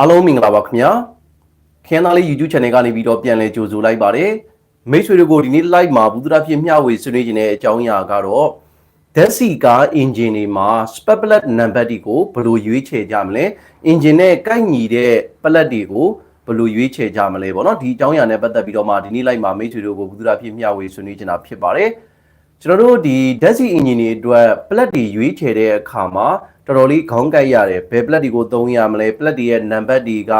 အားလုံးမင်္ဂလာပါခင်ဗျာခရမ်းသားလေး YouTube channel ကနေပြီးတော့ပြန်လည်ကြိုဆိုလိုက်ပါတယ်မိတ်ဆွေတို့ကိုဒီနေ့ live မှာဘူးတရဖြစ်မျှဝေဆွေးနွေးခြင်းတဲ့အကြောင်းအရာကတော့ဓာတ်စီကား engine တွေမှာ spec plate number တွေကိုဘယ်လိုရွေးချယ်ကြမလဲ engine နဲ့ကိုက်ညီတဲ့ plate တွေကိုဘယ်လိုရွေးချယ်ကြမလဲပေါ့နော်ဒီအကြောင်းအရာနဲ့ပတ်သက်ပြီးတော့မှဒီနေ့ live မှာမိတ်ဆွေတို့ကိုဘူးတရဖြစ်မျှဝေဆွေးနွေးခြင်းတာဖြစ်ပါတယ်ကျွန်တော်တို့ဒီဓာတ်စီ engine တွေအတွက် plate တွေရွေးချယ်တဲ့အခါမှာ တော်တော်လေးခေါင်းကိုက်ရတယ်ဘယ် plate တွေကိုသုံးရမလဲ plate တွေရဲ့ number တွေက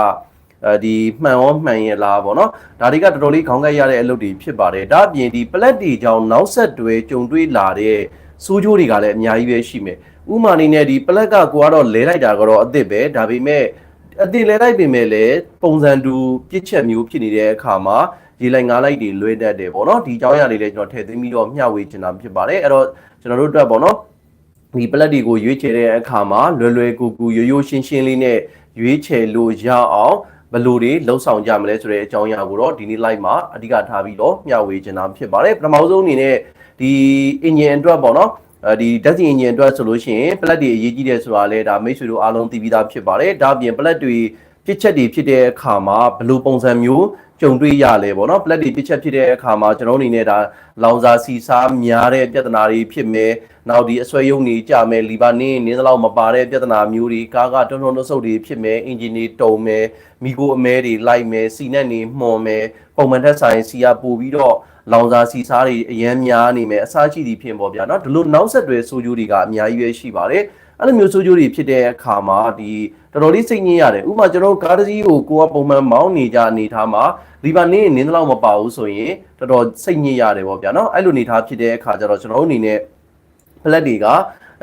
အဲဒီမှန်ရောမှန်ရဲ့လားပေါ့နော်ဒါတွေကတော်တော်လေးခေါင်းကိုက်ရတဲ့အလုပ်တွေဖြစ်ပါတယ်ဒါအပြင်ဒီ plate တွေကြောင့်နောက်ဆက်တွဲကြုံတွေ့လာတဲ့စိုးကျိုးတွေကလည်းအများကြီးပဲရှိမယ်ဥမာအနေနဲ့ဒီ plate ကကိုကတော့လဲလိုက်တာကတော့အစ်စ်ပဲဒါပေမဲ့အစ်စ်လဲလိုက်ပေမဲ့လည်းပုံစံတူပြစ်ချက်မျိုးဖြစ်နေတဲ့အခါမှာရေလိုက်ငားလိုက်တွေလွဲတတ်တယ်ပေါ့နော်ဒီအကြောင်းအရာတွေလည်းကျွန်တော်ထည့်သွင်းပြီးတော့မျှဝေချင်တာဖြစ်ပါတယ်အဲ့တော့ကျွန်တော်တို့အတွက်ပေါ့နော် ဒီပလက်တွေကိုရွေးချယ်တဲ့အခါမှာလွယ်လွယ်ကူကူရိုးရိုးရှင်းရှင်းလေးနဲ့ရွေးချယ်လို့ရအောင်ဘယ်လိုတွေလှုပ်ဆောင်ကြမလဲဆိုတဲ့အကြောင်းအရာကိုတော့ဒီနေ့ live မှာအဓိကထားပြီးတော့မျှဝေချင်တာဖြစ်ပါတယ်ပထမဆုံးအနေနဲ့ဒီ engine အတွက်ပေါ့နော်အဲဒီ desk engine အတွက်ဆိုလို့ရှိရင် plug တွေအရေးကြီးတယ်ဆိုတာလဲဒါမိတ်ဆွေတို့အားလုံးသိပြီးသားဖြစ်ပါတယ်ဒါအပြင် plug တွေပြစ်ချက်တွေဖြစ်တဲ့အခါမှာဘယ်လိုပုံစံမျိုး ကြုံတွေ့ရလဲပေါ့နော် plug တွေပြစ်ချက်ဖြစ်တဲ့အခါမှာကျွန်တော်အနေနဲ့ဒါလောင်စာစီစားများတဲ့ပြဿနာတွေဖြစ်မယ်နောက်ဒီအဆွဲယုံတွေကြမယ်လီဘာနင်းနင်းသလောက်မပါတဲ့ပြဿနာမျိုးတွေကားကတွန်းတွန်းနှုတ်ဆုပ်တွေဖြစ်မယ်အင်ဂျင်တွေတုံမယ်မီကိုအမဲတွေလိုက်မယ်စီနက်တွေမှွန်မယ်ပုံမှန်ထက်ဆိုင်စီကပို့ပြီးတော့လောင်စာစီစားတွေအရန်များနေမယ်အစားရှိသည်ဖြစ်ပေါ်ဗျာနော်ဒီလိုနောက်ဆက်တွဲဆိုးကျိုးတွေကအများကြီးပဲရှိပါတယ်အဲ့လိုမျိုးဆိုးကျိုးတွေဖြစ်တဲ့အခါမှာဒီတော်တော်လေးစိတ်ညစ်ရတယ်ဥပမာကျွန်တော်ကားတစ်စီးကိုကိုကပုံမှန်မောင်းနေကြအနေထားမှာ ဒီပါနေနင်းတော့မပါဘူးဆိုရင်တော်တော်စိတ်ညစ်ရတယ်ပေါ့ဗျာနော်အဲ့လိုနေထားဖြစ်တဲ့အခါကျတော့ကျွန်တော်တို့အနေနဲ့ flat တွေက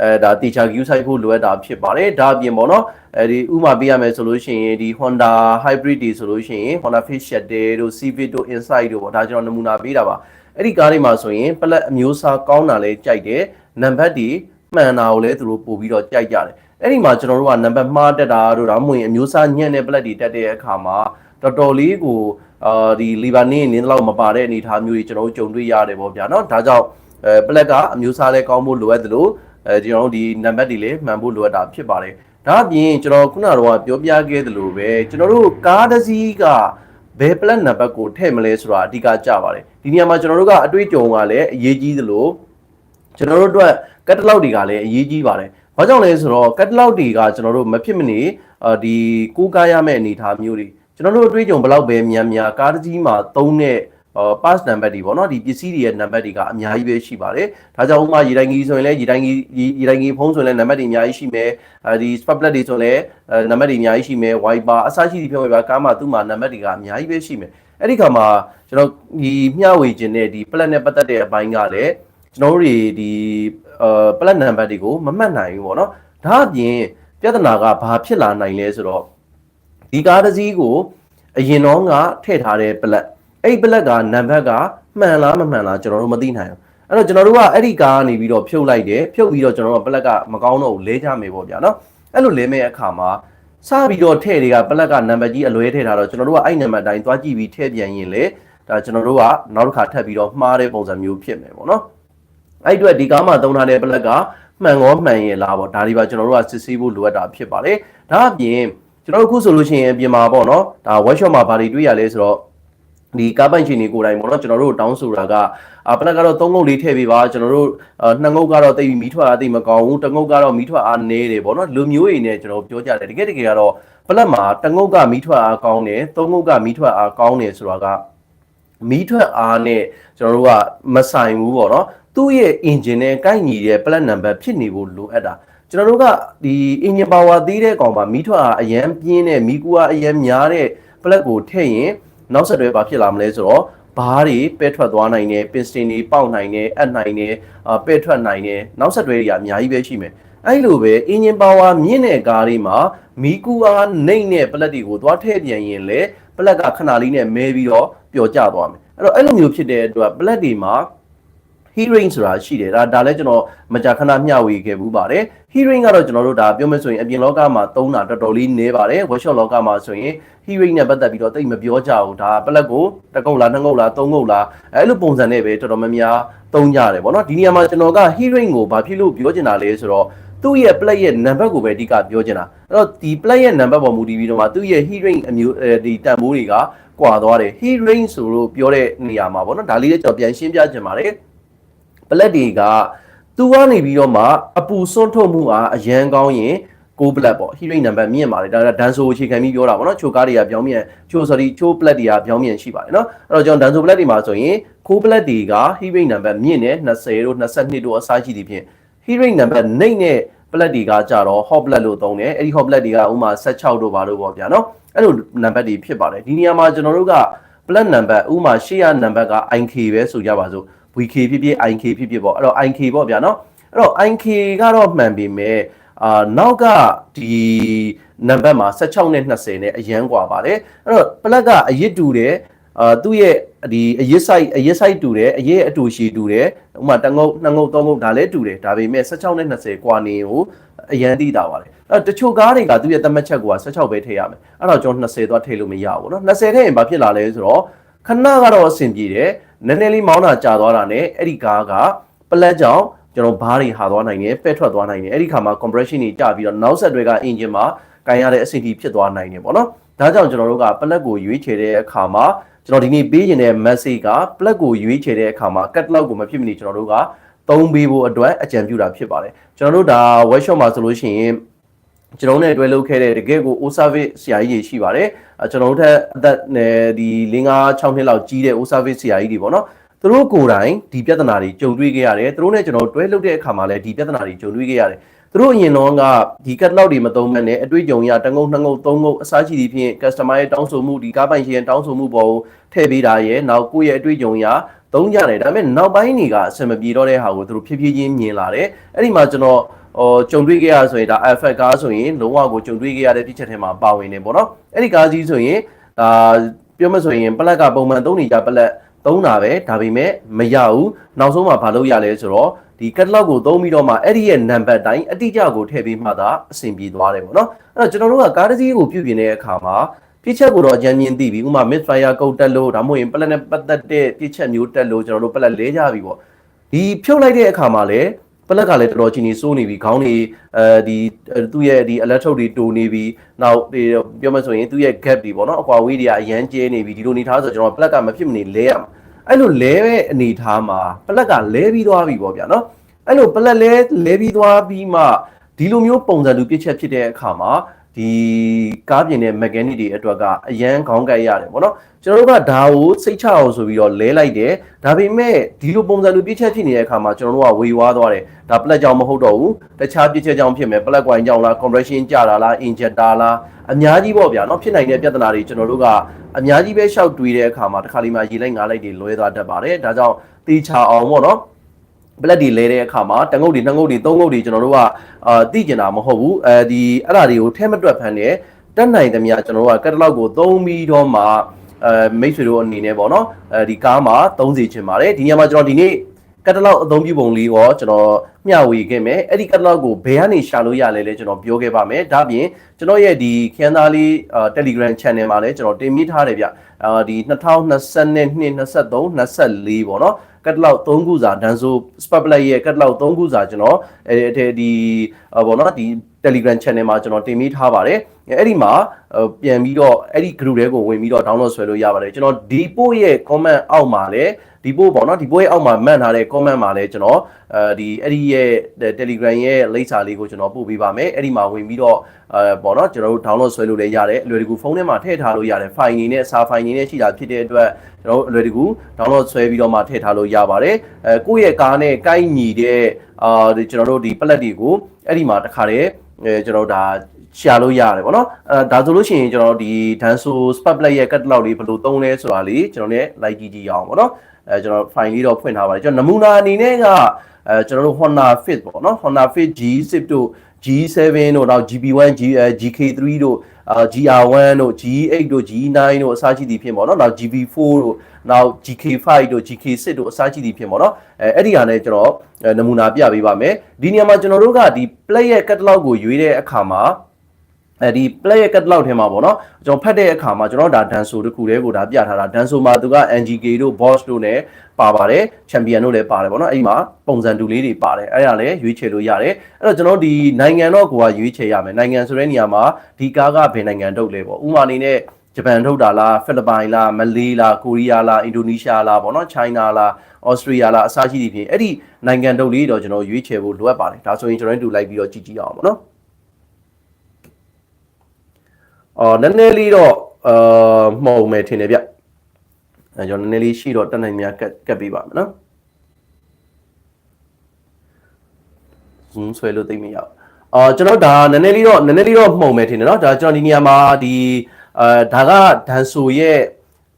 အဲဒါ teacher queue site ဖို့လိုအပ်တာဖြစ်ပါတယ်ဒါအပြင်ပေါ့နော်အဲဒီဥမာပေးရမယ်ဆိုလို့ရှိရင်ဒီ Honda hybrid တွေဆိုလို့ရှိရင် Honda Fit Shuttle တို့ Civic တို့ Insight တို့ပေါ့ဒါကျွန်တော်နမူနာပေးတာပါအဲ့ဒီကားတွေမှာဆိုရင် flat အမျိုးအစားကောင်းတာလဲကြိုက်တယ်နံပါတ်တွေမှန်တာကိုလည်းသူတို့ပို့ပြီးတော့ကြိုက်ကြတယ်အဲ့ဒီမှာကျွန်တော်တို့ကနံပါတ်မှားတက်တာတို့ဒါမှမဟုတ်အမျိုးအစားညံ့တဲ့ flat တွေတက်တဲ့အခါမှာတော်တော်လေးကို အာဒီလီဘာနီးနင်းတော့မပါတဲ့အနေအထားမျိုးတွေကျွန်တော်တို့ကြုံတွေ့ရတယ်ပေါ့ဗျာနော်ဒါကြောင့်အဲပလက်ကအမျိုးအစားလည်းကောင်းဖို့လိုအပ်သလိုအဲကျွန်တော်တို့ဒီနံပါတ်တွေလည်းမှန်ဖို့လိုအပ်တာဖြစ်ပါတယ်ဒါအပြင်ကျွန်တော်ခုနကတော့ပြောပြခဲ့သလိုပဲကျွန်တော်တို့ကားတစ်စီးကဘယ် plan နံပါတ်ကိုထည့်မလဲဆိုတာအဓိကကြပါတယ်ဒီနေရာမှာကျွန်တော်တို့ကအတွေ့အကြုံကလည်းအရေးကြီးသလိုကျွန်တော်တို့အတွက်ကတ်တလောက်တွေကလည်းအရေးကြီးပါတယ်ဘာကြောင့်လဲဆိုတော့ကတ်တလောက်တွေကကျွန်တော်တို့မဖြစ်မနေဒီကိုးကားရမယ့်အနေအထားမျိုးတွေ ကျွန်တော်တို့အတွေ့အကြုံဘယ်လောက်ပဲများများကားတစ်စီးမှာသုံးတဲ့ဟော pass number တွေပေါ့နော်ဒီပစ္စည်းတွေရဲ့ number တွေကအများကြီးပဲရှိပါတယ်ဒါကြောင့်ဥမာရေတိုင်းကြီးဆိုရင်လည်းရေတိုင်းကြီးရေတိုင်းကြီးဖုံးဆိုရင်လည်း number တွေအများကြီးရှိမယ်အဲဒီ spark plug တွေဆိုရင်လည်း number တွေအများကြီးရှိမယ် wiper အစရှိသည့်ပြောပြပါကားမှာသူ့မှာ number တွေကအများကြီးပဲရှိမယ်အဲ့ဒီခါမှာကျွန်တော်ဒီမျှဝေခြင်းနဲ့ဒီ plug နဲ့ပတ်သက်တဲ့အပိုင်းကလည်းကျွန်တော်တို့တွေဒီအာ plug number တွေကိုမမှတ်နိုင်ဘူးပေါ့နော်ဒါအပြင်ပြဿနာကဘာဖြစ်လာနိုင်လဲဆိုတော့ ဒီကားတစ်စီးကိုအရင်တော့ကထည့်ထားတဲ့ plug အဲ့ပလက်ကနံပါတ်ကမှန်လားမမှန်လားကျွန်တော်တို့မသိနိုင်ဘူးအဲ့တော့ကျွန်တော်တို့ကအဲ့ဒီကားကနေပြီးတော့ဖြုတ်လိုက်တယ်ဖြုတ်ပြီးတော့ကျွန်တော်တို့ကပလက်ကမကောင်းတော့ဘူးလဲကြမယ်ပေါ့ဗျာနော်အဲ့လိုလဲမဲ့အခါမှာစပြီးတော့ထည့်တွေကပလက်ကနံပါတ်ကြီးအလွဲထည့်ထားတော့ကျွန်တော်တို့ကအဲ့နံပါတ်တိုင်းသွားကြည့်ပြီးထည့်ပြန်ရင်လေဒါကျွန်တော်တို့ကနောက်တစ်ခါထပ်ပြီးတော့မှားတဲ့ပုံစံမျိုးဖြစ်မယ်ပေါ့နော်အဲ့အတွက်ဒီကားမှာသုံးထားတဲ့ပလက်ကမှန်ရောမှန်ရဲ့လားပေါ့ဒါဒီပါကျွန်တော်တို့ကစစ်ဆေးဖို့လိုအပ်တာဖြစ်ပါတယ်ဒါအပြင် ကျွန်တော်တို့အခုဆိုလို့ရှိရင်အပြင်မှာပေါ့နော်ဒါ workshop မှာဘာတွေတွေ့ရလဲဆိုတော့ဒီကားပိုင်ရှင်တွေကိုယ်တိုင်ပေါ့နော်ကျွန်တော်တို့တောင်းဆိုတာကအပလက်ကတော့သုံးငုတ်လေးထည့်ပေးပါကျွန်တော်တို့နှစ်ငုတ်ကတော့တိတ်မီးထွက်အားတိတ်မကောင်းဘူးတစ်ငုတ်ကတော့မီးထွက်အားနည်းတယ်ပေါ့နော်လူမျိုးတွေနဲ့ကျွန်တော်ပြောကြတယ်တကယ်တကယ်ကတော့ပလက်မှာတစ်ငုတ်ကမီးထွက်အားကောင်းတယ်သုံးငုတ်ကမီးထွက်အားကောင်းတယ်ဆိုတာကမီးထွက်အားနဲ့ကျွန်တော်တို့ကမဆိုင်ဘူးပေါ့နော်သူ့ရဲ့ engine နဲ့ကိုက်ညီတဲ့ plat number ဖြစ်နေဖို့လိုအပ်တာ ကျွန်တော်တို့ကဒီ engine power သေးတဲ့ကောင်ပါမီးထွက်အားအရန်ပြင်းတဲ့မီးကူအားအရန်များတဲ့ plat ကိုထည့်ရင်နောက်ဆက်တွဲဘာဖြစ်လာမလဲဆိုတော့ဘားတွေပဲထွက်သွားနိုင်တယ်ပင်စတင်တွေပေါက်နိုင်တယ်အပ်နိုင်တယ်အပဲထွက်နိုင်တယ်နောက်ဆက်တွဲတွေကအများကြီးပဲရှိမယ်အဲ့လိုပဲအင်ဂျင်ပါဝါမြင့်တဲ့ကားတွေမှာမီကူအားနှိမ့်တဲ့ပလက်တွေကိုသွားထည့်ပြန်ရင်လေပလက်ကခဏလေးနဲ့မဲပြီးတော့ပျော်ကျသွားမယ်အဲ့တော့အဲ့လိုမျိုးဖြစ်တဲ့အတွက်ပလက်တွေမှာ hearing ဆိုတာရှိတယ်ဒါဒါလည်းကျွန်တော်မကြာခဏမျှဝေခဲ့ဘူးပါတယ် hearing ကတော့ကျွန်တော်တို့ဒါပြောမယ်ဆိုရင်အပြင်လောကမှာသုံးတာတော်တော်လေးနည်းပါတယ် workshop လောကမှာဆိုရင် hearing နဲ့ပတ်သက်ပြီးတော့တိတ်မပြောကြဘူးဒါပလက်ကိုတစ်ကုတ်လားနှစ်ကုတ်လားသုံးကုတ်လားအဲ့လိုပုံစံနဲ့ပဲတော်တော်များများသုံးကြတယ်ဗောနော်ဒီနေရာမှာကျွန်တော်က hearing ကိုဘာဖြစ်လို့ပြောချင်တာလဲဆိုတော့သူ့ရဲ့ plug ရဲ့ number ကိုပဲအဓိကပြောချင်တာအဲ့တော့ဒီ plug ရဲ့ number ပေါ်မူတည်ပြီးတော့မှသူ့ရဲ့ heat range အမျိုးအဲဒီတန်ဖိုးတွေကကွာသွားတယ် heat range ဆိုလို့ပြောတဲ့နေရာမှာပေါ့နော်ဒါလေးလည်းကျွန်တော်ပြန်ရှင်းပြချင်ပါတယ် plug တွေက သူကနေပြီးတော့မှအပူစွန့်ထုတ်မှုအားအရန်ကောင်းရင်6 black ပေါ့ heat rate number မြင့်ပါတယ်ဒါကဒန်ဆိုအခြေခံပြီးပြောတာပေါ့နော်ချိုကားတွေကပြောင်းမြန်ချို sorry ချို black တွေကပြောင်းမြန်ရှိပါတယ်နော်အဲ့တော့ကျွန်တော်ဒန်ဆို black တွေမှာဆိုရင်6 black တွေက heat rate number မြင့်တယ်20တို့22တို့အစားရှိသည်ဖြင့် heat rate number နှိမ့်တဲ့ black တွေကကြတော့ hot black လို့သုံးတယ်အဲ့ဒီ hot black တွေကဥမာ16တို့ဘာတို့ပေါ့ဗျာနော်အဲ့လို number တွေဖြစ်ပါတယ်ဒီနေရာမှာကျွန်တော်တို့က black number ဥမာ800 number က IK ပဲဆိုကြပါစို့ VK ဖြစ်ဖြစ် IK ဖြစ်ဖြစ်ပေါ့အဲ့တော့ IK ပေါ့ဗျာနော်အဲ့တော့ IK ကတော့မှန်ပေမဲ့အာနောက်ကဒီနံပါတ်မှာ16နဲ့20နဲ့အရန်กว่าပါတယ်အဲ့တော့ plug ကအရစ်တူတယ်အာသူ့ရဲ့ဒီအရစ် site အရစ် site တူတယ်အရစ်အတူရှိတူတယ်ဥပမာတငုတ်နှစ်ငုတ်သုံးငုတ်ဒါလည်းတူတယ်ဒါပေမဲ့16နဲ့20กว่าနေကိုအရန်တိတာပါတယ်အဲ့တချို့ကားတွေကသူ့ရဲ့သတ်မှတ်ချက်က16ပဲထည့်ရမယ်အဲ့တော့ကျွန်တော်20သွားထည့်လို့မရဘူးเนาะ20ထည့်ရင်ဘာဖြစ်လာလဲဆိုတော့ ခဏကတော့အဆင်ပြေတယ်နည်းနည်းလေးမောင်းတာကြာသွားတာ ਨੇ အဲ့ဒီကားကပလက်ကြောင့်ကျွန်တော်ဘားတွေဟာသွားနိုင်တယ်ပဲ့ထွက်သွားနိုင်တယ်အဲ့ဒီခါမှာ compression တွေကျပြီးတော့နောက်ဆက်တွေက engine မှာကန်ရတဲ့အဆင့်ထိဖြစ်သွားနိုင်တယ်ပေါ့နော်ဒါကြောင့်ကျွန်တော်တို့ကပလက်ကိုရွေးချယ်တဲ့အခါမှာကျွန်တော်ဒီနေ့ပေးခြင်းတဲ့ message ကပလက်ကိုရွေးချယ်တဲ့အခါမှာ catalog ကိုမဖြစ်မနေကျွန်တော်တို့ကသုံးပေးဖို့အတွက်အကြံပြုတာဖြစ်ပါတယ်ကျွန်တော်တို့ဒါ workshop မှာဆိုလို့ရှိရင် ကျွန်တော်နဲ့တွဲလုပ်ခဲ့တဲ့တကယ့်ကို O service ဆရာကြီးတွေရှိပါတယ်အဲကျွန်တော်တို့ထက်အသက်ဒီ5 6နှစ်လောက်ကြီးတဲ့ O service ဆရာကြီးတွေပေါ့နော်သူတို့ကိုယ်တိုင်ဒီပြဿနာတွေကြုံတွေ့ခဲ့ရတယ်သူတို့နဲ့ကျွန်တော်တွဲလုပ်တဲ့အခါမှာလည်းဒီပြဿနာတွေကြုံတွေ့ခဲ့ရတယ်သူတို့အရင်တော့ကဒီ catalog တွေမသုံးမှနဲ့အတွေ့အကြုံရတငုံနှစ်ငုံသုံးငုံအစားရှိသည့်ဖြင့် customer ရဲ့တောင်းဆိုမှုဒီကားပိုင်ရှင်ရဲ့တောင်းဆိုမှုပေါ်ကိုထည့်ပေးတာရဲ့နောက်ကိုယ့်ရဲ့အတွေ့အကြုံရသုံးကြတယ်ဒါပေမဲ့နောက်ပိုင်းတွေကအဆင်မပြေတော့တဲ့ဟာကိုသူတို့ဖြည်းဖြည်းချင်းမြင်လာတယ်အဲ့ဒီမှာကျွန်တော် ဟိုကြုံတွေ့ခဲ့ရဆိုရင်ဒါ effect ကားဆိုရင်လုံးဝကိုကြုံတွေ့ခဲ့ရတဲ့တစ်ချက်ထဲမှာပါဝင်နေပေါ့နော်အဲ့ဒီကားကြီးဆိုရင်အာပြောမဆိုရင်ပလက်ကပုံမှန်သုံးနေကြပလက်သုံးတာပဲဒါပေမဲ့မရဘူးနောက်ဆုံးမှဘာလုပ်ရလဲဆိုတော့ဒီ catalog ကိုသုံးပြီးတော့မှအဲ့ဒီရဲ့ number တိုင်းအတိအကျကိုထည့်ပေးမှသာအဆင်ပြေသွားတယ်ပေါ့နော်အဲ့တော့ကျွန်တော်တို့ကကားတစ်စီးကိုပြုပြင်တဲ့အခါမှာပြစ်ချက်ကိုတော့အကြမ်းမြင်သိပြီဥမာ mid fire ကုတ်တက်လို့ဒါမှမဟုတ်ရင်ပလက်နဲ့ပတ်သက်တဲ့ပြစ်ချက်မျိုးတက်လို့ကျွန်တော်တို့ပလက်လဲကြပြီပေါ့ဒီဖြုတ်လိုက်တဲ့အခါမှာလည်း ပလက်ကလည်းတော်တော်ကြီးနေစိုးနေပြီခေါင်းတွေအဲဒီသူ့ရဲ့ဒီ electrode တွေတိုးနေပြီနောက်ဒီပြောမှဆိုရင်သူ့ရဲ့ gap တွေပေါ့နော်အကွာဝေးတွေကအရန်ကျဲနေပြီဒီလိုနေထားဆိုကျွန်တော်ပလက်ကမဖြစ်မနေလဲရမှာအဲ့လိုလဲတဲ့အနေထားမှာပလက်ကလဲပြီးသွားပြီပေါ့ဗျာနော်အဲ့လိုပလက်လဲလဲပြီးသွားပြီးမှဒီလိုမျိုးပုံစံတူပြစ်ချက်ဖြစ်တဲ့အခါမှာ ဒီကားပြင်တဲ့ mechanic တွေအတွက်ကအရန်ခေါင်းကိုက်ရတယ်ပေါ့နော်ကျွန်တော်တို့ကဒါကိုစိတ်ချအောင်ဆိုပြီးတော့လဲလိုက်တယ်ဒါပေမဲ့ဒီလိုပုံစံလိုပြစ်ချက်ဖြစ်နေတဲ့အခါမှာကျွန်တော်တို့ကဝေဝါးသွားတယ်ဒါ plug ကြောင့်မဟုတ်တော့ဘူးတခြားပြစ်ချက်ကြောင့်ဖြစ်မယ် plug coin ကြောင့်လား compression ကျတာလား injector လားအများကြီးပေါ့ဗျာเนาะဖြစ်နိုင်တဲ့ပြဿနာတွေကျွန်တော်တို့ကအများကြီးပဲရှောက်တွေးတဲ့အခါမှာတစ်ခါလီမှာရေလိုက်ငါးလိုက်တွေလွဲသွားတတ်ပါတယ်ဒါကြောင့်တေချာအောင်ပေါ့နော် ပလက်တွေလဲတဲ့အခါမှာတငုတ်တွေနှငုတ်တွေသုံးငုတ်တွေကျွန်တော်တို့ကအာသိကျင်တာမဟုတ်ဘူးအဲဒီအဲ့ဒါတွေကိုထဲမတွက်ဖမ်းတယ်တက်နိုင်သမျှကျွန်တော်တို့ကကက်တလော့ကိုသုံးပြီးတော့မှအဲမိတ်ဆွေတို့အနေနဲ့ပေါ့နော်အဲဒီကားမှာသုံးစီချင်ပါတယ်ဒီညမှာကျွန်တော်ဒီနေ့ ကက်တလော့အသုံးပြုပုံလေးရောကျွန်တော်မျှဝေခဲ့မယ်အဲ့ဒီကက်တလော့ကိုဘယ်ကနေရှာလို့ရလဲလဲကျွန်တော်ပြောခဲ့ပါမယ်ဒါပြင်ကျွန်တော်ရဲ့ဒီခန်းသားလေး Telegram Channel မှာလည်းကျွန်တော်တင်မိထားတယ်ဗျအာဒီ2022 23 24ပေါ့နော်ကတ်လောက်3ခုစာဒန်ဆို spotlight ရဲ့ကတ်လောက်3ခုစာကျွန်တော်အဲဒီဘောနော်ဒီ Telegram channel မှာကျွန်တော်တင်ပေးထားပါတယ်အဲ့ဒီမှာပြန်ပြီးတော့အဲ့ဒီ group တွေကိုဝင်ပြီးတော့ download ဆွဲလို့ရပါတယ်ကျွန်တော်ဒီပို့ရဲ့ comment အောက်မှာလည်းဒီပို့ပေါ့နော်ဒီပို့ရဲ့အောက်မှာမှတ်ထားတဲ့ comment မှာလည်းကျွန်တော်အဲဒီအဲ့ဒီရဲ့ Telegram ရဲ့လိပ်စာလေးကိုကျွန်တော်ပို့ပေးပါမယ်အဲ့ဒီမှာဝင်ပြီးတော့အဲပေါ့နော်ကျွန်တော်တို့ download ဆွဲလို့လည်းရတယ်အလွယ်တကူဖုန်းထဲမှာထည့်ထားလို့ရတယ် file အနေနဲ့စာ file အနေနဲ့ရှိတာဖြစ်တဲ့အတွက်ကျွန်တော်တို့အလွယ်တကူ download ဆွဲပြီးတော့မှထည့်ထားလို့ရပါတယ်အဲကိုယ့်ရဲ့ကားနဲ့ကိုက်ညီတဲ့အာကျွန်တော်တို့ဒီ pallet တွေကိုအဲ့ဒီမှာတခါတည်း အဲကျွန်တော်ဒါရှာလို့ရတယ်ဗောနော်အဲဒါဆိုလို့ရှိရင်ကျွန်တော်ဒီ Danso Spotlight ရဲ့ catalog လေးဘယ်လိုသုံးလဲဆိုတာလေးကျွန်တော် ਨੇ လိုက်ကြည့်ကြည့်အောင်ဗောနော်အဲကျွန်တော် file လေးတော့ဖွင့်ထားပါတယ်ကျွန်တော်နမူနာအနေနဲ့ကအဲကျွန်တော်တို့ Honda Fit ပေါ့နော် Honda Fit G6 တို့ G7 တို့နောက် GP1 G GK3 တို့ GR1 တို့ G8 တို့ G9 တို့အစားရှိသည်ဖြစ်ပေါ့နော်နောက် GB4 တို့နောက် GK5 တို့ GK6 တို့အစားရှိသည်ဖြစ်ပေါ့နော်အဲအဲ့ဒီဟာနဲ့ကျွန်တော်နမူနာပြပေးပါမယ်ဒီနေရာမှာကျွန်တော်တို့ကဒီ play ရဲ့ catalog ကိုရွေးတဲ့အခါမှာ အဲဒီ play ရဲ့ catalog ထဲမှာပေါ့နော်ကျွန်တော်ဖတ်တဲ့အခါမှာကျွန်တော်ဒါ danso တခုတည်းကိုဒါပြထားတာ danso မှာသူက ngk တို့ boss တို့ ਨੇ ပါပါတယ် champion တို့လည်းပါတယ်ပေါ့နော်အဲ့ဒီမှာပုံစံတူလေးတွေပါတယ်အဲ့ဒါလည်းရွေးချယ်လို့ရတယ်အဲ့တော့ကျွန်တော်ဒီနိုင်ငံတော့ကိုကရွေးချယ်ရမယ်နိုင်ငံဆိုတဲ့နေရာမှာဒီကားကဘယ်နိုင်ငံထုတ်လဲပေါ့ဥပမာအနေနဲ့ဂျပန်ထုတ်တာလားဖိလစ်ပိုင်လားမလေးလားကိုရီးယားလားအင်ဒိုနီးရှားလားပေါ့နော်ချိုင်းနာလားဩစတြေးလျလားအစရှိသဖြင့်အဲ့ဒီနိုင်ငံထုတ်လေးတော့ကျွန်တော်ရွေးချယ်ဖို့လိုအပ်ပါတယ်ဒါဆိုရင်ကျွန်တော်တို့လိုက်ပြီးတော့ကြည့်ကြည့်အောင်ပေါ့နော် အော်နည်းနည်းလေးတော့အာမှုံမယ်ထင်တယ်ဗျအဲကျွန်တော်နည်းနည်းလေးရှိတော့တက်နိုင်များကတ်ကတ်ပေးပါမယ်နော် zoom ဆွဲလို့သိမ့်မရအောင်အာကျွန်တော်ဒါနည်းနည်းလေးတော့နည်းနည်းလေးတော့မှုံမယ်ထင်တယ်နော်ဒါကျွန်တော်ဒီနေရာမှာဒီအာဒါကဒန်ဆိုရဲ့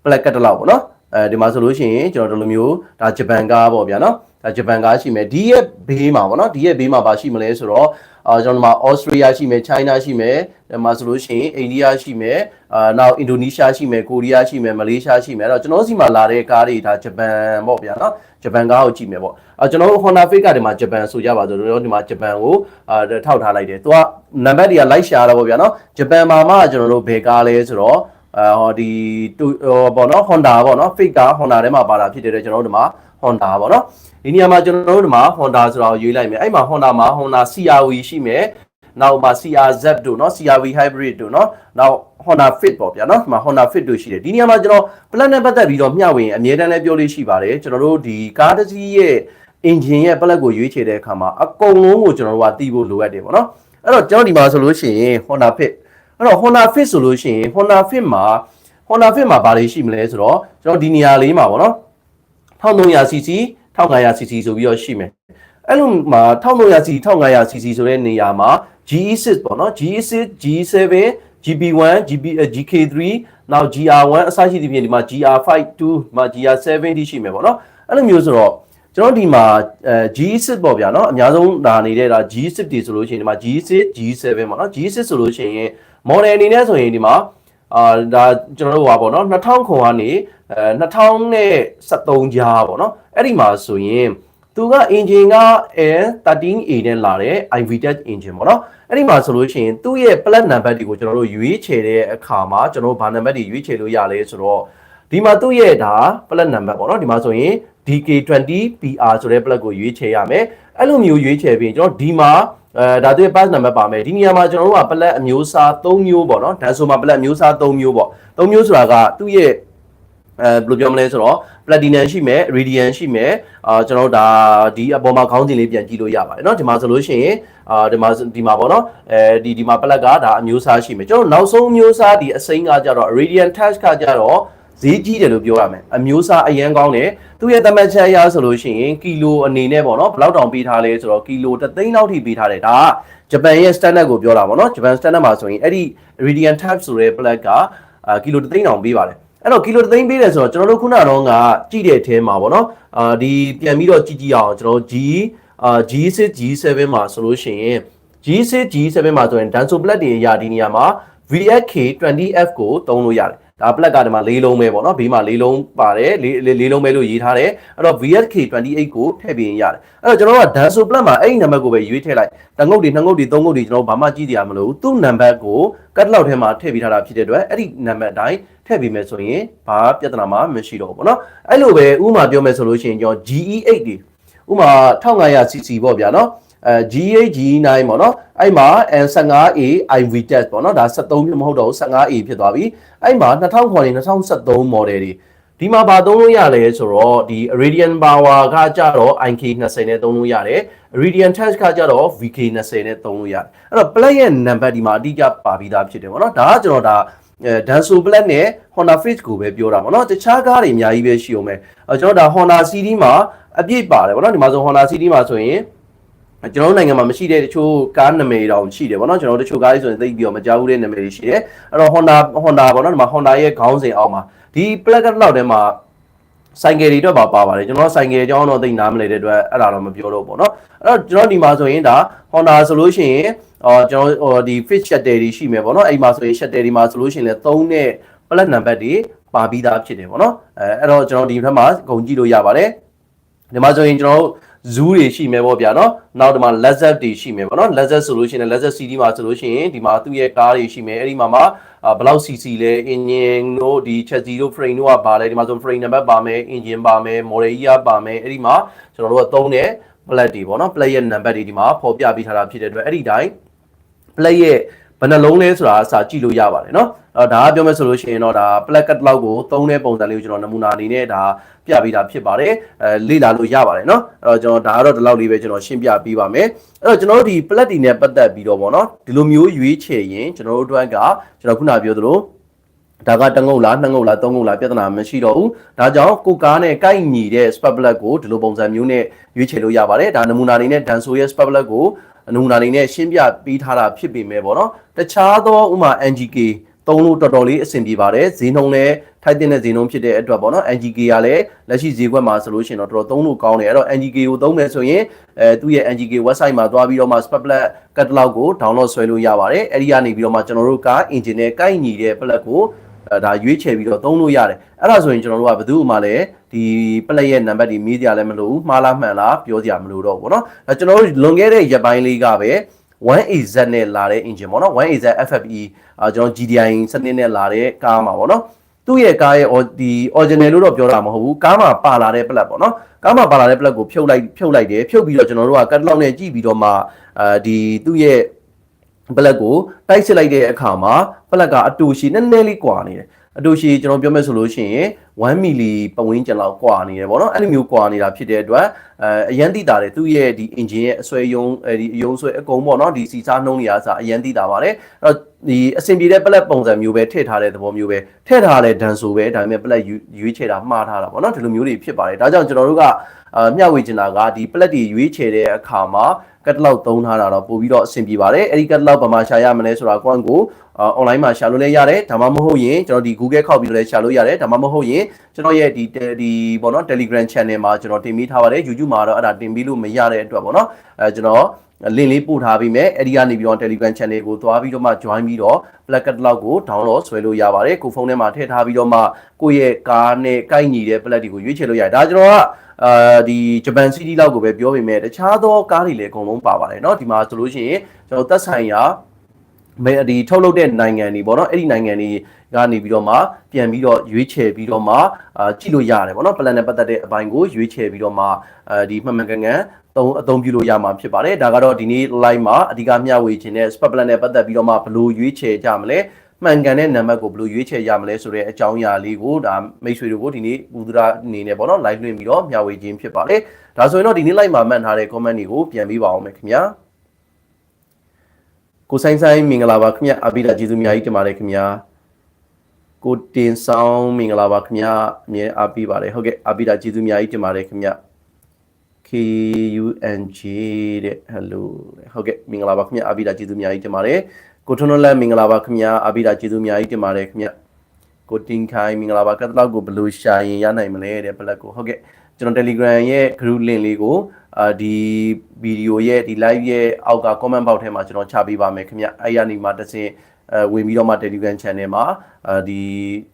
black cat လောက်ပေါ့နော်အဲဒီမှာဆိုလို့ရှိရင်ကျွန်တော်တို့လိုမျိုးဒါဂျပန်ကားပေါ့ဗျာနော်ဒါဂျပန်ကားရှိမယ်ဒီရဲ့ဘေးမှာပေါ့နော်ဒီရဲ့ဘေးမှာပါရှိမလဲဆိုတော့ အာကျွန်တော်တို့မှာ Australia ရှိမယ် China ရှိမယ်ဒီမှာဆိုလို့ရှိရင်အိန္ဒိယရှိမယ်အာနောက်အင်ဒိုနီးရှားရှိမယ်ကိုရီးယားရှိမယ်မလေးရှားရှိမယ်အဲ့တော့ကျွန်တော်စီမှာလာတဲ့ကားတွေဒါဂျပန်ပေါ့ဗျာနော်ဂျပန်ကားကိုကြည့်မယ်ပေါ့အာကျွန်တော်တို့ Honda Fit ကဒီမှာဂျပန်ဆိုကြပါဆိုတော့ဒီမှာဂျပန်ကိုအာထောက်ထားလိုက်တယ်သူကနံပါတ်တွေကလိုက်ရှာတာပေါ့ဗျာနော်ဂျပန်မှာမှကျွန်တော်တို့ဘယ်ကားလဲဆိုတော့အာဟောဒီတူဟောပေါ့နော် Honda ပေါ့နော် Fit က Honda ထဲမှာပါတာဖြစ်တယ်တဲ့ကျွန်တော်တို့ဒီမှာ Honda ပေါ့နော်ဒီနေရာမှာကျွန်တော်တို့ဒီမှာ Honda ဆိုတာကိုရွေးလိုက်မယ်အဲ့မှာ Honda မှာ Honda CRV ရှိမယ်နောက်မှာ CRZ တို့နော် CRV hybrid တို့နော်နောက် Honda Fit ပေါ့ဗျာနော်ဒီမှာ Honda Fit တို့ရှိတယ်ဒီနေရာမှာကျွန်တော် plan နဲ့ပတ်သက်ပြီးတော့မျှဝေရင်အမြဲတမ်းလည်းပြောလို့ရှိပါတယ်ကျွန်တော်တို့ဒီကားတစ်စီးရဲ့ engine ရဲ့ plug ကိုရွေးချယ်တဲ့အခါမှာအကုန်လုံးကိုကျွန်တော်တို့ကတီးဖို့လိုအပ်တယ်ပေါ့နော်အဲ့တော့ကျွန်တော်ဒီမှာဆိုလို့ရှိရင် Honda Fit အဲ့တော့ Honda Fit ဆိုလို့ရှိရင် Honda Fit မှာ Honda Fit မှာဘာတွေရှိမလဲဆိုတော့ကျွန်တော်ဒီနေရာလေးမှာပေါ့နော် 1300cc 1500cc ဆိုပြီးတော့ရှိမယ်အဲ့လိုမှာ 1300cc 1500cc ဆိုတဲ့နေရာမှာ GE6 ပေါ့နော် GE6 G7 GP1 GP GK3 နောက် GR1 အစရှိသဖြင့်ဒီမှာ GR5 2ဒီမှာ GR7 တိရှိမယ်ပေါ့နော်အဲ့လိုမျိုးဆိုတော့ကျွန်တော်ဒီမှာအဲ G6 ပေါ့ဗျာနော်အများဆုံးဒါနေတဲ့ဒါ G6 တွေဆိုလို့ရှိရင်ဒီမှာ G6 G7 ပေါ့နော် G6 ဆိုလို့ရှိရင် model အနေနဲ့ဆိုရင်ဒီမှာအာဒါကျွန်တော်တို့ဟာပေါ့နော်2000ခွန်ကနေ အဲ2013ကြားပေါ့နော်အဲ့ဒီမှာဆိုရင်သူက engine က L13A နဲ့လာတဲ့ iVTEC engine ပေါ့နော်အဲ့ဒီမှာဆိုလို့ရှိရင်သူ့ရဲ့ plat number တွေကိုကျွန်တော်တို့ရွေးချယ်တဲ့အခါမှာကျွန်တော်တို့ဘာ number တွေရွေးချယ်လို့ရလဲဆိုတော့ဒီမှာသူ့ရဲ့ဒါ plat number ပေါ့နော်ဒီမှာဆိုရင် DK20PR ဆိုတဲ့ plat ကိုရွေးချယ်ရမယ်အဲ့လိုမျိုးရွေးချယ်ပြီးကျွန်တော်ဒီမှာအဲဒါသူရဲ့ pass number ပါမယ်ဒီနေရာမှာကျွန်တော်တို့က plat အမျိုးအစား၃မျိုးပေါ့နော်ဒါဆိုမှာ plat အမျိုးအစား၃မျိုးပေါ့၃မျိုးဆိုတာကသူ့ရဲ့ အဲဘယ်လိုပြောမလဲဆိုတော့ platinum ရှိမယ် radian ရှိမယ်အာကျွန်တော်တို့ဒါဒီအပေါ်မှာခေါင်းစဉ်လေးပြန်ကြည့်လို့ရပါတယ်เนาะဒီမှာဆိုလို့ရှိရင်အာဒီမှာဒီမှာပေါ့နော်အဲဒီဒီမှာ plug ကဒါအမျိုးအစားရှိမယ်ကျွန်တော်နောက်ဆုံးအမျိုးအစားဒီအစိမ်းကကြတော့ radian touch ကကြတော့ဈေးကြီးတယ်လို့ပြောရမယ်အမျိုးအစားအရန်ကောင်းတယ်သူရဲ့သမတ်ချက်အရဆိုလို့ရှိရင်ကီလိုအနေနဲ့ပေါ့နော်ဘယ်လောက်တောင်ပေးထားလဲဆိုတော့ကီလို3သိန်းလောက်ထိပေးထားတယ်ဒါကဂျပန်ရဲ့ standard ကိုပြောတာပေါ့နော်ဂျပန် standard မှာဆိုရင်အဲ့ဒီ radian touch ဆိုတဲ့ plug ကအာကီလို3သိန်းတောင်ပေးပါတယ် အဲ့တော့ကီလိုသိန်းပေးတယ်ဆိုတော့ကျွန်တော်တို့ခုနကတော့ကကြည့်တဲ့အထဲမှာပေါ့နော်အာဒီပြန်ပြီးတော့ကြည့်ကြည့်အောင်ကျွန်တော် G အာ G6 G7 မှာဆိုလို့ရှိရင် G6 G7 မှာဆိုရင် Danso Black တွေအရာဒီနေရာမှာ VFK 20F ကိုသုံးလို့ရတယ် ဒါ black ကဒီမှာ၄လုံးပဲပေါ့နော်ဘေးမှာ၄လုံးပါတယ်၄လုံးပဲလို့ရေးထားတယ်အဲ့တော့ VFK 28 ကိုထည့်ပြီးရတယ်အဲ့တော့ကျွန်တော်က Danso Black မှာအဲ့ဒီနံပါတ်ကိုပဲရွေးထည့်လိုက်တငုတ်တွေနှစ်ငုတ်တွေသုံးငုတ်တွေကျွန်တော်ဘာမှကြည့်ကြရမလို့သူ့နံပါတ်ကိုကတ်လောက်ထဲမှာထည့်ပြီးထားတာဖြစ်တဲ့အတွက်အဲ့ဒီနံပါတ်အတိုင်းထည့်ပြီးမယ်ဆိုရင်ဘာပြဿနာမှမရှိတော့ဘူးပေါ့နော်အဲ့လိုပဲဥမာပြောမယ်ဆိုလို့ရှိရင်ကျွန်တော် GE8 တွေဥမာ 1500cc ပေါ့ဗျာနော် အဲ GA G9 ပေါ့နော်အဲ့မှာ N15A IV test ပေါ့နော်ဒါ73ပြမဟုတ်တော့ဘူး 15A ဖြစ်သွားပြီအဲ့မှာ2000ခွန်2013 model တွေဒီမှာပါသုံးလို့ရလဲဆိုတော့ဒီ Radiant Power ကကြတော့ IK20 နဲ့သုံးလို့ရတယ် Radiant Touch ကကြတော့ VK20 နဲ့သုံးလို့ရတယ်အဲ့တော့ plug ရဲ့ number ဒီမှာအတိအကျပါပြီးသားဖြစ်တယ်ပေါ့နော်ဒါကကျွန်တော်ဒါအဲ Danso Black နဲ့ Honda Fit ကိုပဲပြောတာပေါ့နော်တခြားကားတွေအများကြီးပဲရှိအောင်မယ်အဲကျွန်တော်ဒါ Honda CD မှာအပြည့်ပါတယ်ပေါ့နော်ဒီမှာဆို Honda CD မှာဆိုရင် ကျွန်တော်တို့နိုင်ငံမှာမရှိတဲ့တချို့ကားနာမည်တောင်ရှိတယ်ဗောနော်ကျွန်တော်တို့တချို့ကားတွေဆိုရင်သိပြီးတော့မကြောက်ဘူးတဲ့နာမည်တွေရှိတယ်အဲ့တော့ Honda Honda ဗောနော်ဒီမှာ Honda ရဲ့ခေါင်းစဉ်အောက်မှာဒီ plug လောက်ထဲမှာဆိုင်ကယ်တွေတော့ပါပါပါတယ်ကျွန်တော်ဆိုင်ကယ်အကြောင်းတော့သိနားမလဲတဲ့အတွက်အဲ့ဒါတော့မပြောတော့ဘူးเนาะအဲ့တော့ကျွန်တော်ဒီမှာဆိုရင်ဒါ Honda ဆိုလို့ရှိရင်အော်ကျွန်တော်ဟိုဒီ fit shuttle တွေရှိမယ်ဗောနော်အဲ့မှာဆိုရင် shuttle တွေမှာဆိုလို့ရှိရင်လည်း3နဲ့ plug number တွေပါပြီးသားဖြစ်တယ်ဗောနော်အဲအဲ့တော့ကျွန်တော်ဒီဘက်မှာဂုံကြည့်လို့ရပါတယ်ဒီမှာဆိုရင်ကျွန်တော်တို့ ဇူးတွေရှိမယ်ပေါ့ဗျာနော်နောက်ဒီမှာ lazard တွေရှိမယ်ပေါ့နော် lazard ဆိုလို့ရှိရင် lazard CD မှာဆိုလို့ရှိရင်ဒီမှာသူ့ရဲ့ကားတွေရှိမယ်အဲ့ဒီမှာမှာဘယ်လောက် cc လဲ engine တို့ဒီ chassis တို့ frame တို့ကပါလဲဒီမှာဆို frame number ပါမယ် engine ပါမယ် model year ပါမယ်အဲ့ဒီမှာကျွန်တော်တို့ကသုံးတဲ့ plate တွေပေါ့နော် plate ရဲ့ number တွေဒီမှာဖော်ပြပေးထားတာဖြစ်တဲ့အတွက်အဲ့ဒီတိုင်း plate ရဲ့ဘ ယ်နှလုံးလဲဆိုတာအစာကြည့်လို့ရပါတယ်เนาะအဲဒါကပြောမယ်ဆိုလို့ရှိရင်တော့ဒါ plate catalog ကိုသုံးတဲ့ပုံစံလေးကိုကျွန်တော်နမူနာအနေနဲ့ဒါပြပေးတာဖြစ်ပါတယ်အဲလေ့လာလို့ရပါတယ်เนาะအဲ့တော့ကျွန်တော်ဒါကတော့ဒီလောက်လေးပဲကျွန်တော်ရှင်းပြပေးပါမယ်အဲ့တော့ကျွန်တော်တို့ဒီ plate တွေနဲ့ပတ်သက်ပြီးတော့ဗောနော်ဒီလိုမျိုးရွေးချယ်ရင်ကျွန်တော်တို့အတွက်ကကျွန်တော်ခုနပြောသလိုဒါကတငုတ်လားနှစ်ငုတ်လားသုံးငုတ်လားပြဿနာမရှိတော့ဘူးဒါကြောင့်ကိုကားနဲ့ကိုက်ညီတဲ့ spark plug ကိုဒီလိုပုံစံမျိုးနဲ့ရွေးချယ်လို့ရပါတယ်ဒါနမူနာအနေနဲ့ Danso ရဲ့ spark plug ကို နမူနာအနေနဲ့ရှင်းပြပေးထားတာဖြစ်ပေမဲ့ပေါ့နော်တခြားသောဥမာ NGK သုံးလို့တော်တော်လေးအဆင်ပြေပါတယ်ဈေးနှုန်းလည်းထိုက်တဲ့ဈေးနှုန်းဖြစ်တဲ့အတွက်ပေါ့နော် NGK ကလည်းလက်ရှိဈေးကွက်မှာဆိုလို့ရှိရင်တော့တော်တော်သုံးလို့ကောင်းတယ်အဲ့တော့ NGK ကိုသုံးမယ်ဆိုရင်အဲသူ့ရဲ့ NGK website မှာသွားပြီးတော့မှ Spotlight catalog ကို download ဆွဲလို့ရပါတယ်အဲ့ဒီကနေပြီးတော့မှကျွန်တော်တို့က engine နဲ့ကိုက်ညီတဲ့ plug ကို ဒါရွေးချယ်ပြီးတော့သုံးလို့ရတယ်အဲ့ဒါဆိုရင်ကျွန်တော်တို့ကဘယ်သူမှလည်းဒီ play ရဲ့ number ဒီမေးကြလည်းမလိုဘူးမှားလားမှန်လားပြောကြမလို့တော့ဘူးเนาะအဲကျွန်တော်တို့လွန်ခဲ့တဲ့ရက်ပိုင်းလေးကပဲ 1AZ နဲ့လာတဲ့ engine ပေါ့နော် 1AZ FFE အာကျွန်တော် GDI စနစ်နဲ့လာတဲ့ကားမှာပေါ့နော်သူ့ရဲ့ကားရဲ့ဒီ original လို့တော့ပြောတာမဟုတ်ဘူးကားမှာပါလာတဲ့ plug ပေါ့နော်ကားမှာပါလာတဲ့ plug ကိုဖြုတ်လိုက်ဖြုတ်လိုက်တယ်ဖြုတ်ပြီးတော့ကျွန်တော်တို့က catalog နဲ့ကြည့်ပြီးတော့မှအာဒီသူ့ရဲ့ plug ကိုတိုက်စစ်လိုက်တဲ့အခါမှာ plug ကအတူရှိနည်းနည်းလေးကွာနေတယ်အတူရှိကျွန်တော်ပြောမယ်ဆိုလို့ရှိရင်1မီလီပတ်ဝန်းကျင်လောက်ကွာနေတယ်ဗောနော်အဲ့လိုမျိုးကွာနေတာဖြစ်တဲ့အတွက်အဲအရန်တိတာတယ်သူ့ရဲ့ဒီ engine ရဲ့အဆွဲယုံအဲဒီအယုံဆွဲအကုန်ပေါ့နော်ဒီစီစားနှုံးနေရစားအရန်တိတာပါတယ်အဲ့တော့ ဒီအဆင်ပြေတဲ့ပလက်ပုံစံမျိုးပဲထည့်ထားတဲ့သဘောမျိုးပဲထည့်ထားတဲ့ဒန်ဆိုပဲဒါပေမဲ့ပလက်ရွေးချယ်တာမှားထားတာဗောနော်ဒီလိုမျိုးတွေဖြစ်ပါတယ်ဒါကြောင့်ကျွန်တော်တို့ကအာမျှဝေချင်တာကဒီပလက်တွေရွေးချယ်တဲ့အခါမှာကတ်တလောက်သုံးထားတာတော့ပို့ပြီးတော့အဆင်ပြေပါတယ်အဲ့ဒီကတ်တလောက်ဘာမှရှာရမလဲဆိုတာကွန်ကို online မှာရှာလို့လည်းရတယ်ဒါမှမဟုတ်ရင်ကျွန်တော်ဒီ Google ခောက်ပြီးတော့လည်းရှာလို့ရတယ်ဒါမှမဟုတ်ရင်ကျွန်တော်ရဲ့ဒီဒီပေါ့နော် Telegram channel မှာကျွန်တော်တင်ပေးထားပါတယ် YouTube မှာတော့အဲ့ဒါတင်ပေးလို့မရတဲ့အတွက်ပေါ့နော်အဲကျွန်တော် link လေးပို့ထားပြီးမယ်အဲ့ဒီကနေပြီးတော့ Telegram channel ကိုသွားပြီးတော့မှ join ပြီးတော့ Black Catalog ကို download ဆွဲလို့ရပါတယ်ကိုဖုန်းထဲမှာထည့်ထားပြီးတော့မှကိုယ့်ရဲ့ကားနဲ့ကိုက်ညီတဲ့ Black တွေကိုရွေးချယ်လို့ရတယ်ဒါကျွန်တော်ကအာဒီဂျပန်စီးတီးလောက်ကိုပဲပြောပေမဲ့တခြားသောကားတွေလည်းအကုန်လုံးပါပါတယ်เนาะဒီမှာဆိုလို့ရှိရင်ကျွန်တော်သက်ဆိုင်ရာမဲဒီထုတ်လုပ်တဲ့နိုင်ငံတွေပေါ့နော်အဲ့ဒီနိုင်ငံတွေကနေပြီးတော့မှပြန်ပြီးတော့ရွေးချယ်ပြီးတော့မှအာကြည့်လို့ရတယ်ပေါ့နော် plan နဲ့ပတ်သက်တဲ့အပိုင်းကိုရွေးချယ်ပြီးတော့မှအဲဒီမှန်မှန်ကန်ကန် သုံးအသုံးပြုလို့ရမှာဖြစ်ပါတယ်ဒါကတော့ဒီနေ့ live မှာအဓိကမျှဝေခြင်းနဲ့ spot plan နဲ့ပတ်သက်ပြီးတော့မှဘယ်လိုရွေးချယ်ကြမလဲမှန်ကန်တဲ့နံပါတ်ကိုဘယ်လိုရွေးချယ်ရမလဲဆိုတဲ့အကြောင်းအရာလေးကိုဒါမိတ်ဆွေတို့ကိုဒီနေ့ပူဒရာအနေနဲ့ပေါ့နော် live လွှင့်ပြီးတော့မျှဝေခြင်းဖြစ်ပါတယ်ဒါဆိုရင်တော့ဒီနေ့ live မှာမှတ်ထားတဲ့ comment တွေကိုပြန်ပြီးပါအောင်မယ်ခင်ဗျာကိုဆိုင်ဆိုင်မင်္ဂလာပါခင်ဗျအဘိဓာကျေးဇူးအများကြီးတင်ပါတယ်ခင်ဗျာကိုတင်ဆောင်မင်္ဂလာပါခင်ဗျအမြဲအားပေးပါတယ်ဟုတ်ကဲ့အဘိဓာကျေးဇူးအများကြီးတင်ပါတယ်ခင်ဗျ KUNG တဲ့ hello ဟုတ်ကဲ့မင်္ဂလာပါခင်ဗျအဘိဓာကျေးဇူးအများကြီးတင်ပါတယ်ကိုထွန်းလန်းမင်္ဂလာပါခင်ဗျအဘိဓာကျေးဇူးအများကြီးတင်ပါတယ်ခင်ဗျကိုတင်ခိုင်မင်္ဂလာပါကတ်တလောက်ကိုဘယ်လိုရှာရင်ရနိုင်မလဲတဲ့ဘလက်ကိုဟုတ်ကဲ့ကျွန်တော် Telegram ရဲ့ group link လေးကိုအာဒီဗီဒီယိုရဲ့ဒီ live ရဲ့အောက်က comment box ထဲမှာကျွန်တော်ချပေးပါမယ်ခင်ဗျအဲ့ရနေမှာတစ်စင် အဲဝင်ပြီးတော့မှ Telegram channel မှာအဲဒီ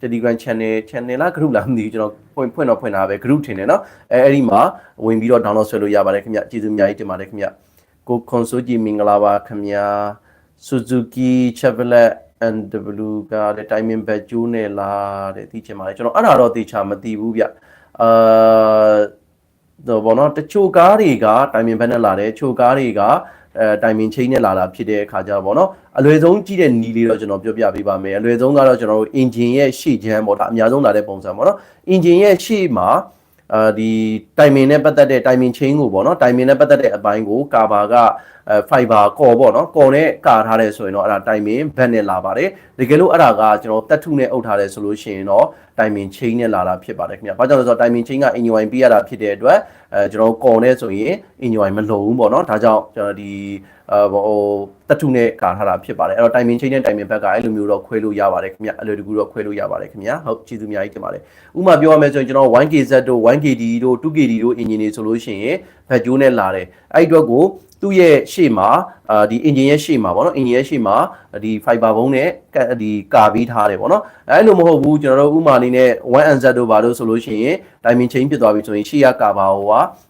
Telegram channel channel လား group လားမသိဘူးကျွန်တော်ဖွင့်ဖွင့်တော့ဖွင့်တာပဲ group ထင်တယ်နော်အဲအဲ့ဒီမှာဝင်ပြီးတော့ download ဆွဲလို့ရပါတယ်ခင်ဗျကျေးဇူးအများကြီးတင်ပါတယ်ခင်ဗျကိုခွန်စိုးကြည်မင်္ဂလာပါခင်ဗျ Suzuki Chevrolet NW ကတဲ့ timing ဘက်ကျိုးနဲ့လားတဲ့သိချင်ပါတယ်ကျွန်တော်အဲ့ဒါတော့သိချာမသိဘူးဗျအာတော့ဘောနော်တချို့ကားတွေက timing ဘက်နဲ့လာတယ်ချို့ကားတွေက အဲ timing chain နဲ့လာတာဖြစ်တဲ့အခါကျတော့ဗောနော်အလွယ်ဆုံးကြည့်တဲ့နီးလေးတော့ကျွန်တော်ပြောပြပေးပါမယ်အလွယ်ဆုံးကတော့ကျွန်တော်တို့ engine ရဲ့ရှေ့ချမ်းပေါ့ဒါအများဆုံးလာတဲ့ပုံစံပေါ့နော် engine ရဲ့ရှေ့မှာ အာဒီ timing နဲ့ပတ်သက်တဲ့ timing chain ကိုပေါ့နော် timing နဲ့ပတ်သက်တဲ့အပိုင်းကိုကာဘာကအဲ fiber core ပေါ့နော် core နဲ့ကာထားတယ်ဆိုရင်တော့အဲ့ဒါ timing band နဲ့လာပါတယ်တကယ်လို့အဲ့ဒါကကျွန်တော်တက်ထုနဲ့အုပ်ထားတယ်ဆိုလို့ရှိရင်တော့ timing chain နဲ့လာတာဖြစ်ပါတယ်ခင်ဗျာဘာကြောင့်လဲဆိုတော့ timing chain က injoin ပေးရတာဖြစ်တဲ့အတွက်အဲကျွန်တော် core နဲ့ဆိုရင် injoin မလုံဘူးပေါ့နော်ဒါကြောင့်ကျွန်တော်ဒီအဲ ဟိုတက်ထုနဲ့ကာထားတာဖြစ်ပါတယ်အဲ့တော့ timing chain နဲ့ timing back ကအဲ့လိုမျိုးတော့ခွဲလို့ရပါတယ်ခင်ဗျာအဲ့လိုတကူတော့ခွဲလို့ရပါတယ်ခင်ဗျာဟုတ်ကျေးဇူးအများကြီးတင်ပါတယ်ဥပမာပြောရမယ်ဆိုရင်ကျွန်တော် 1KZ တို့ 1KD တို့ 2KD တို့ engine တွေဆိုလို့ရှိရင်ဘတ်ဂျိုးနဲ့လာတယ်အဲ့ဒီအတွက်ကိုသူ့ရဲ့ရှေ့မှာအာဒီ engine ရဲ့ရှေ့မှာဗောနော် engine ရဲ့ရှေ့မှာဒီ fiber ဘုံနဲ့ကတ်ဒီကာပြီးထားတယ်ဗောနော်အဲ့လိုမဟုတ်ဘူးကျွန်တော်တို့ဥမာအနေနဲ့ 1NZ တို့ဘာလို့ဆိုလို့ရှိရင် timing chain ဖြစ်သွားပြီဆိုရင်ရှေ့ရကာဘာဟို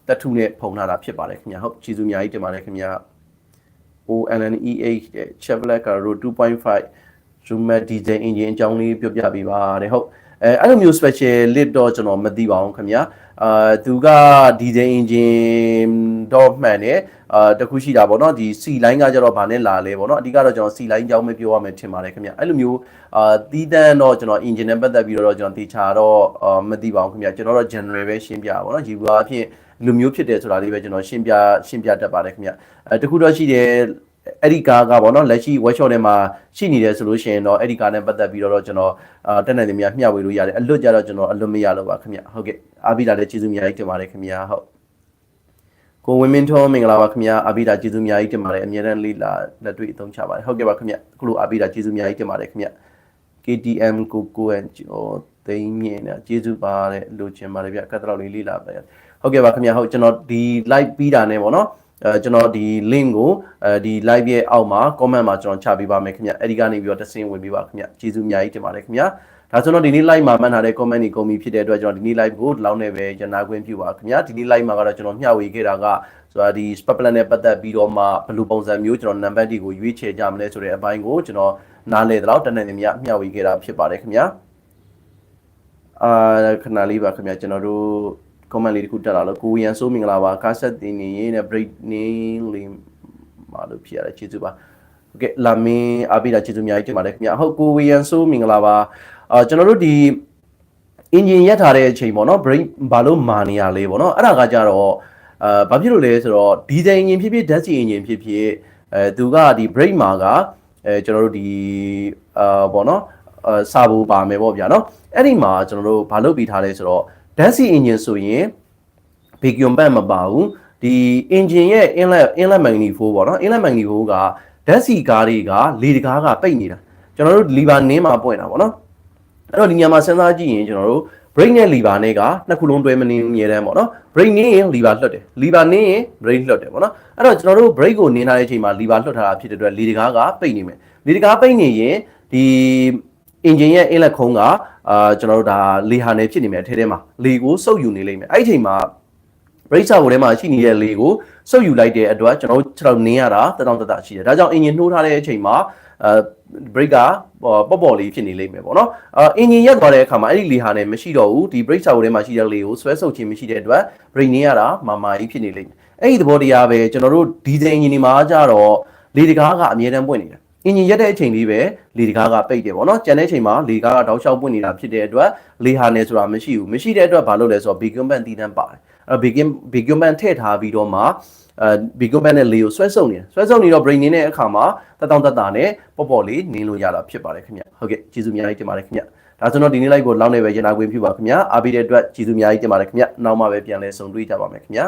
ကတထုနဲ့ဖုံထားတာဖြစ်ပါတယ်ခင်ဗျာဟုတ်ကျေးဇူးအများကြီးတင်ပါတယ်ခင်ဗျာ ONNEH တဲ့ Chevrolet Camaro 2.5 Zumat diesel engine အကြောင်းလေးပြောပြပေးပါတယ်ဟုတ် အဲအဲ့လိုမျိုး special lit တော့ကျွန်တော်မသိပါဘူးခင်ဗျာအာသူက diesel engine တော့မှန်တယ်အာတခုရှိတာပေါ့နော်ဒီ C line ကကျတော့ဗာနဲ့လာလဲပေါ့နော်အဓိကတော့ကျွန်တော် C line အကြောင်းပဲပြောရမယ်ထင်ပါတယ်ခင်ဗျာအဲ့လိုမျိုးအာတီးတန်းတော့ကျွန်တော် engine နဲ့ပတ်သက်ပြီးတော့ကျွန်တော်တေချာတော့အာမသိပါဘူးခင်ဗျာကျွန်တော်တော့ general ပဲရှင်းပြပါပေါ့နော်ဒီဘာအဖြစ်လူမျိုးဖြစ်တယ်ဆိုတာလေးပဲကျွန်တော်ရှင်းပြရှင်းပြတတ်ပါတယ်ခင်ဗျအဲတခုတော့ရှိတယ် အဲ့ဒီကားကပေါ့နော်လက်ရှိ workshop ထဲမှာရှိနေတယ်ဆိုလို့ရှိရင်တော့အဲ့ဒီကားနဲ့ပတ်သက်ပြီးတော့ကျွန်တော်အာတက်နိုင်တယ်များမျှဝေလို့ရတယ်အလွတ်ကြတော့ကျွန်တော်အလွတ်မရလို့ပါခင်ဗျဟုတ်ကဲ့အားပြီးတာလည်းကျေးဇူးအများကြီးတင်ပါတယ်ခင်ဗျာဟုတ်ကိုဝင်းမင်းထွန်းမင်္ဂလာပါခင်ဗျာအားပြီးတာကျေးဇူးအများကြီးတင်ပါတယ်အမြဲတမ်းလေးလာလက်တွေ့အသုံးချပါတယ်ဟုတ်ကဲ့ပါခင်ဗျအခုလိုအားပြီးတာကျေးဇူးအများကြီးတင်ပါတယ်ခင်ဗျ KTM ကိုကိုအန်ကျော်သိန်းမြင့်နဲ့ကျေးဇူးပါတဲ့လိုချင်ပါတယ်ဗျကတ်တလောက်လေးလေးလာပါဟုတ်ကဲ့ပါခင်ဗျဟုတ်ကျွန်တော်ဒီ live ပြီးတာနဲ့ပေါ့နော် အဲကျွန်တော်ဒီ link ကိုအဲဒီ live ရဲ့အောက်မှာ comment မှာကျွန်တော်ချပေးပါမယ်ခင်ဗျအဲ့ဒီကနေပြီးတော့တဆင်းဝင်ပေးပါခင်ဗျကျေးဇူးအများကြီးတင်ပါတယ်ခင်ဗျဒါဆိုတော့ဒီနေ့ live မှာမှတ်ထားတဲ့ comment တွေကုန်ပြီဖြစ်တဲ့အတွက်ကျွန်တော်ဒီနေ့ live ကိုဒီလောက်နဲ့ပဲရနာခွင့်ပြုပါခင်ဗျဒီနေ့ live မှာကတော့ကျွန်တော်မျှဝေခဲ့တာကဆိုတာဒီ spot plan နဲ့ပတ်သက်ပြီးတော့မှဘယ်လိုပုံစံမျိုးကျွန်တော် number တွေကိုရွေးချယ်ကြမလဲဆိုတဲ့အပိုင်းကိုကျွန်တော်နားလေတော့တနေ့နေ့မြမျှဝေခဲ့တာဖြစ်ပါတယ်ခင်ဗျအာခဏလေးပါခင်ဗျကျွန်တော်တို့ comment လေးတစ်ခုတက်လာလို့ကိုရန်ဆိုးမင်္ဂလာပါကားဆက်တင်နေရင် break နေလေးမာလို့ဖြစ်ရတယ်ကျေးဇူးပါโอเคလာမင်းအားပေးတာကျေးဇူးအများကြီးတင်ပါတယ်ခင်ဗျဟုတ်ကိုရန်ဆိုးမင်္ဂလာပါအာကျွန်တော်တို့ဒီ engine ရက်ထားတဲ့အချိန်ပေါ့နော် break ဘာလို့မာနေရလဲပေါ့နော်အဲ့ဒါကကြတော့အာဘာဖြစ်လို့လဲဆိုတော့ diesel engine ဖြစ်ဖြစ် gas engine ဖြစ်ဖြစ်အဲသူကဒီ brake မှာကအဲကျွန်တော်တို့ဒီအာပေါ့နော်အာစာဖို့ပါမယ်ပေါ့ဗျာနော်အဲ့ဒီမှာကျွန်တော်တို့ဘာလုပ်ပြီးထားလဲဆိုတော့ Daisy engine ဆိုရင် vacuum pump မပါဘူးဒီ engine ရဲ့ inlet inlet manifold ပေါ့နော် inlet manifold က Daisy ကားတွေကလေတကားကပိတ်နေတာကျွန်တော်တို့ lever နင်းမှာပွင့်တာပေါ့နော်အဲ့တော့ဒီညမှာစဉ်းစားကြည့်ရင်ကျွန်တော်တို့ brake နဲ့ lever နဲ့ကနှစ်ခုလုံးတွဲမနေမြဲတမ်းပေါ့နော် brake နင်းရင် lever လွှတ်တယ် lever နင်းရင် brake လွှတ်တယ်ပေါ့နော်အဲ့တော့ကျွန်တော်တို့ brake ကိုနင်းထားတဲ့အချိန်မှာ lever လွှတ်ထားတာဖြစ်တဲ့အတွက်လေတကားကပိတ်နေမယ်လေတကားပိတ်နေရင်ဒီ engine ရဲ့ inlet ခုံးကအာကျွန်တော်တို့ဒါလေဟာနယ်ဖြစ်နေမယ်အထဲထဲမှာလေကိုစုပ်ယူနေလိမ့်မယ်အဲ့ဒီအချိန်မှာ brake စာကိုထဲမှာရှိနေတဲ့လေကိုစုပ်ယူလိုက်တဲ့အတွက်ကျွန်တော်တို့ခြေထောက်နင်းရတာတတောင်တတရှိတယ်ဒါကြောင့် engine နှိုးထားတဲ့အချိန်မှာအဲ brake ကပေါ့ပေါ့လေးဖြစ်နေလိမ့်မယ်ပေါ့နော်အာ engine ရက်သွားတဲ့အခါမှာအဲ့ဒီလေဟာနယ်မရှိတော့ဘူးဒီ brake စာကိုထဲမှာရှိတဲ့လေကိုဆွဲဆုပ်ခြင်းမရှိတဲ့အတွက် brake နင်းရတာမာမာကြီးဖြစ်နေလိမ့်မယ်အဲ့ဒီသဘောတရားပဲကျွန်တော်တို့ diesel engine တွေမှာကြတော့လေတကားကအမြဲတမ်းပွင့်နေတယ် အင်ဂျင်ရက်တဲ့အချိန်လေးပဲလေတကားကပိတ်တယ်ပေါ့နော်ကြံတဲ့အချိန်မှာလေကားကတောက်လျှောက်ပွင့်နေတာဖြစ်တဲ့အတွက်လေဟာနယ်ဆိုတာမရှိဘူးမရှိတဲ့အတွက်ဘာလို့လဲဆိုတော့ vacuum pan တည်တန်းပါတယ်အဲ vacuum vacuum pan ထည့်ထားပြီးတော့မှအဲ vacuum pan နဲ့လေကိုဆွဲဆုပ်နေတယ်ဆွဲဆုပ်နေတော့ brain နေတဲ့အခါမှာတတောင်တတာနဲ့ပေါ့ပေါ့လေးနင်းလို့ရတာဖြစ်ပါတယ်ခင်ဗျဟုတ်ကဲ့ကျေးဇူးအများကြီးတင်ပါတယ်ခင်ဗျဒါဆိုတော့ဒီနေ့ live ကိုလောက်နေပဲရနာခွင့်ပြုပါခင်ဗျအားပေးတဲ့အတွက်ကျေးဇူးအများကြီးတင်ပါတယ်ခင်ဗျနောက်မှပဲပြန်လဲဆုံတွေ့ကြပါမယ်ခင်ဗျ